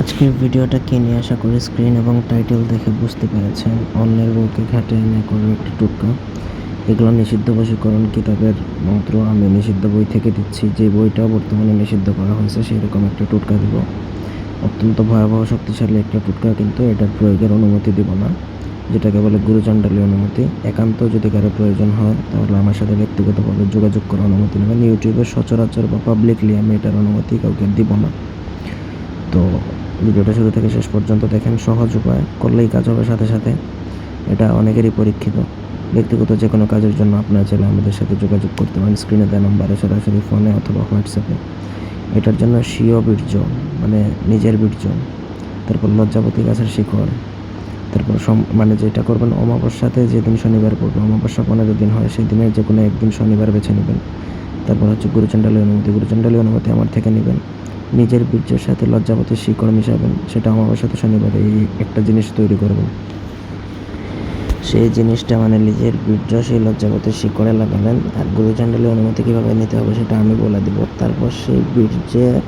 আজকের ভিডিওটা কি নিয়ে আশা করি স্ক্রিন এবং টাইটেল দেখে বুঝতে পেরেছেন। অন্যের বউকে ঘাটে এনে করে একটি টুটকা। এগুলো নিষিদ্ধ বশীকরণ কিতাবের মন্ত্র আমি নিষিদ্ধ বই থেকে দিচ্ছি। যে বইটা বর্তমানে নিষিদ্ধ করা হয়েছে সেরকম একটা টুটকা দিব। অত্যন্ত ভয়াবহ শক্তিশালী একটা টুটকা, কিন্তু এটার প্রয়োগের অনুমতি দিব না। যেটাকে বলে গুরুচণ্ডালী অনুমতি। একান্ত যদি কারও প্রয়োজন হয়, তাহলে আমার সাথে ব্যক্তিগতভাবে যোগাযোগ করার অনুমতি নেবেন। ইউটিউবে সচরাচর বা পাবলিকলি আমি এটার অনুমতি কাউকে দিব না। তো ভিডিওটা শুরু থেকে শেষ পর্যন্ত দেখেন, সহজ উপায় করলেই কাজ হবে। সাথে সাথে এটা অনেকেরই পরীক্ষিত। ব্যক্তিগত যে কোনো কাজের জন্য আপনারা চাইলে আমাদের সাথে যোগাযোগ করতে পারেন। স্ক্রিনে দেওয়া নাম্বারে সরাসরি ফোনে অথবা হোয়াটসঅ্যাপে। এটার জন্য স্বীয় বীর্য মানে নিজের বীর্য, তারপর লজ্জাপতি গাছের শিকড় তারপর মানে যেটা করবেন অমাবস্যাতে যেদিন শনিবার পড়বে, অমাবস্যা পনেরো দিন হয়, সেই দিনের যে কোনো একদিন শনিবার বেছে নেবেন। তারপর হচ্ছে গুরুচণ্ডালী অনুমতি গুরুচণ্ডালী অনুমতি আমার থেকে নেবেন। নিজের বীর্যের সাথে লজ্জাপতির শিকড় মিশাবেন সেটা আমার সাথে শনিবারে এই একটা জিনিস তৈরি করবেন। সেই জিনিসটা মানে নিজের বীর্য, সেই লজ্জাপতির শিকড়ে লাগালেন আর গুরু গুরুচণ্ডালী অনুমতি কীভাবে নিতে হবে সেটা আমি বলে দেবো। তারপর সেই বীর্যে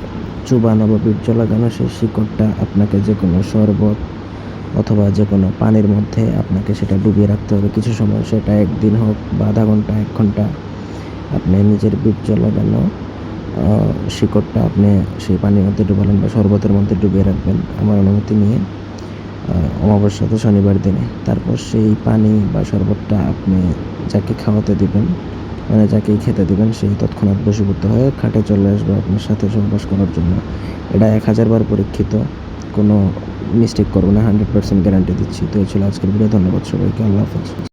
চুবানো বা বীর্য লাগানো সেই শিকড়টা আপনাকে যে কোনো শরবত অথবা যে কোনো পানির মধ্যে আপনাকে সেটা ডুবিয়ে রাখতে হবে। কিছু সময় সেটা একদিন হোক বা আধা ঘণ্টা, এক ঘণ্টা আপনি নিজের বীর্য লাগানো শিকড়টা আপনি সেই পানির মধ্যে ডুবালেন বা শরবতের মধ্যে ডুবিয়ে রাখবেন আমার অনুমতি নিয়ে অমাবস্যাতে শনিবার দিনে। তারপর সেই পানি বা শরবতটা আপনি যাকে খাওয়াতে দিবেন মানে যাকেই খেতে দিবেন, সেই তৎক্ষণাৎ বশীভূত হয়ে খাটে চলে আসবে আপনার সাথে সহবাস করার জন্য। এটা এক হাজার বার পরীক্ষিত, কোনো মিস্টেক করব না হান্ড্রেড পার্সেন্ট গ্যারান্টি দিচ্ছি। তো এই ছিল আজকের ভিডিও ধন্যবাদ সবাইকে, আল্লাহ হাফেজ।